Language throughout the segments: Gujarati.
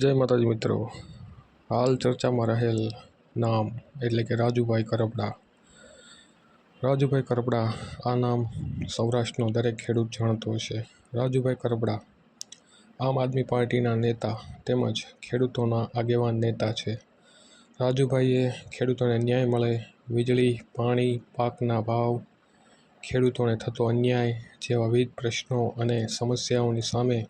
જય માતાજી મિત્રો. હાલ ચર્ચામાં રહેલ નામ એટલે કે રાજુભાઈ કરપડા. રાજુભાઈ કરપડા આ નામ સૌરાષ્ટ્રનો દરેક ખેડૂત જાણતો હશે. રાજુભાઈ કરપડા આમ આદમી પાર્ટીના નેતા તેમજ ખેડૂતોના આગેવાન નેતા છે. રાજુભાઈએ ખેડૂતોને ન્યાય મળે, વીજળી, પાણી, પાકના ભાવ, ખેડૂતોને થતો અન્યાય જેવા વિવિધ પ્રશ્નો અને સમસ્યાઓની સામે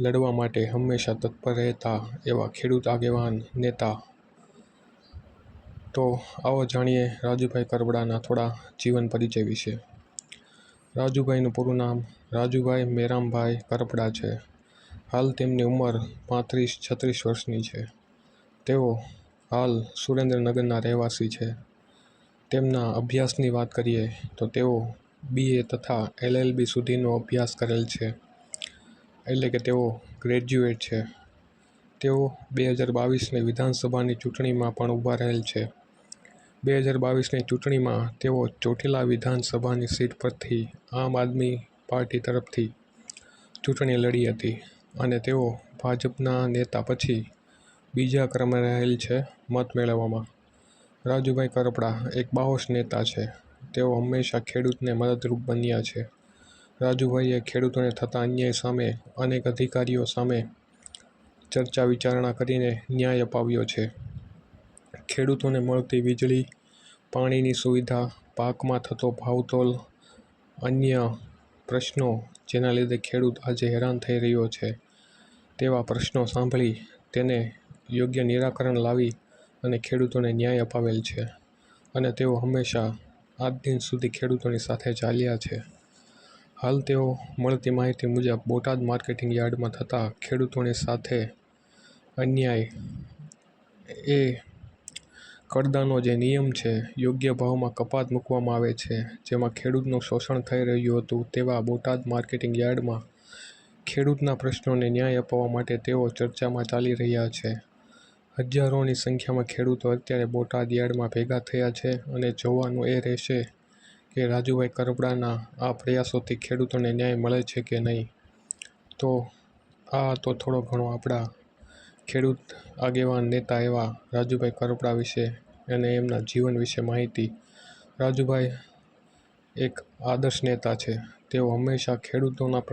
લડવા માટે હંમેશા તત્પર રહેતા એવા ખેડૂત આગેવાન નેતા. તો આવો જાણીએ રાજુભાઈ કરબડાના થોડા જીવન પરિચય વિશે. રાજુભાઈનું પૂરું નામ રાજુભાઈ મેરામભાઈ કરપડા છે. હાલ તેમની ઉંમર પાંત્રીસ છત્રીસ વર્ષની છે. તેઓ હાલ સુરેન્દ્રનગરના રહેવાસી છે. તેમના અભ્યાસની વાત કરીએ તો તેઓ બીએ તથા એલએલબી સુધીનો અભ્યાસ કરેલ છે. એટલે કે તેઓ ગ્રેજ્યુએટ છે. તેઓ બે હજાર બાવીસની વિધાનસભાની ચૂંટણીમાં પણ ઊભા રહેલ છે. બે હજાર બાવીસની ચૂંટણીમાં તેઓ ચોટીલા વિધાનસભાની સીટ પરથી આમ આદમી પાર્ટી તરફથી ચૂંટણી લડી હતી અને તેઓ ભાજપના નેતા પછી બીજા ક્રમે રહેલ છે મત મેળવવામાં. રાજુભાઈ કરપડા એક બાહોશ નેતા છે. તેઓ હંમેશા ખેડૂતને મદદરૂપ બન્યા છે. રાજુભાઈએ ખેડૂતોને થતા અન્યાય સામે અનેક અધિકારીઓ સામે ચર્ચા વિચારણા કરીને ન્યાય અપાવ્યો છે. ખેડૂતોને મળતી વીજળી, પાણીની સુવિધા, પાકમાં થતો ભાવતોલ, અન્ય પ્રશ્નો જેના લીધે ખેડૂત આજે હેરાન થઈ રહ્યો છે. તેવા પ્રશ્નો સાંભળી તેને યોગ્ય નિરાકરણ લાવી અને ખેડૂતોને ન્યાય અપાવેલ છે અને તેઓ હંમેશા આજ દિન સુધી ખેડૂતોની સાથે ચાલ્યા છે. હાલ તેઓ મળતી માહિતી મુજબ બોટાદ માર્કેટિંગ યાર્ડમાં થતા ખેડૂતોની સાથે અન્યાય એ કડદાનો જે નિયમ છે, યોગ્ય ભાવમાં કપાત મૂકવામાં આવે છે, જેમાં ખેડૂતનું શોષણ થઈ રહ્યું હતું તેવા બોટાદ માર્કેટિંગ યાર્ડમાં ખેડૂતના પ્રશ્નોને ન્યાય અપાવવા માટે તેઓ ચર્ચામાં ચાલી રહ્યા છે. હજારોની સંખ્યામાં ખેડૂતો અત્યારે બોટાદ યાર્ડમાં ભેગા થયા છે અને જોવાનું એ રહેશે કે રાજુભાઈ કરપડાના આ પ્રયાસોથી ખેડૂતોને ન્યાય મળે છે કે નહીં? તો આ તો થોડો ઘણો આપણા ખેડૂત આગેવાન નેતા એવા રાજુભાઈ કરપડા વિશે અને એમના જીવન વિશે માહિતી. રાજુભાઈ એક આદર્શ નેતા છે. તેઓ હંમેશા ખેડૂતોના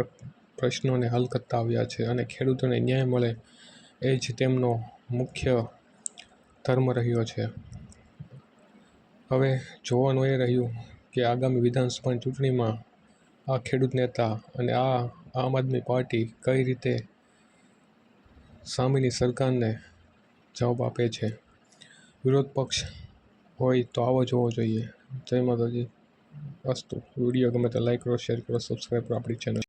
પ્રશ્નોને હલ કરતા આવ્યા છે અને ખેડૂતોને ન્યાય મળે એ જ તેમનો મુખ્ય ધર્મ રહ્યો છે. હવે જોવાનું એ રહ્યું કે આગામી વિધાનસભાની ચૂંટણીમાં આ ખેડૂત નેતા અને આ આમ આદમી પાર્ટી કઈ રીતે સામેની સરકારને જવાબ આપે છે? વિરોધ પક્ષ હોય તો આવો જોવો જોઈએ. જય માતાજી. અસ્તુ. વીડિયો ગમે તો લાઈક કરો શેર કરો સબસ્ક્રાઈબ કરો આપણી ચેનલ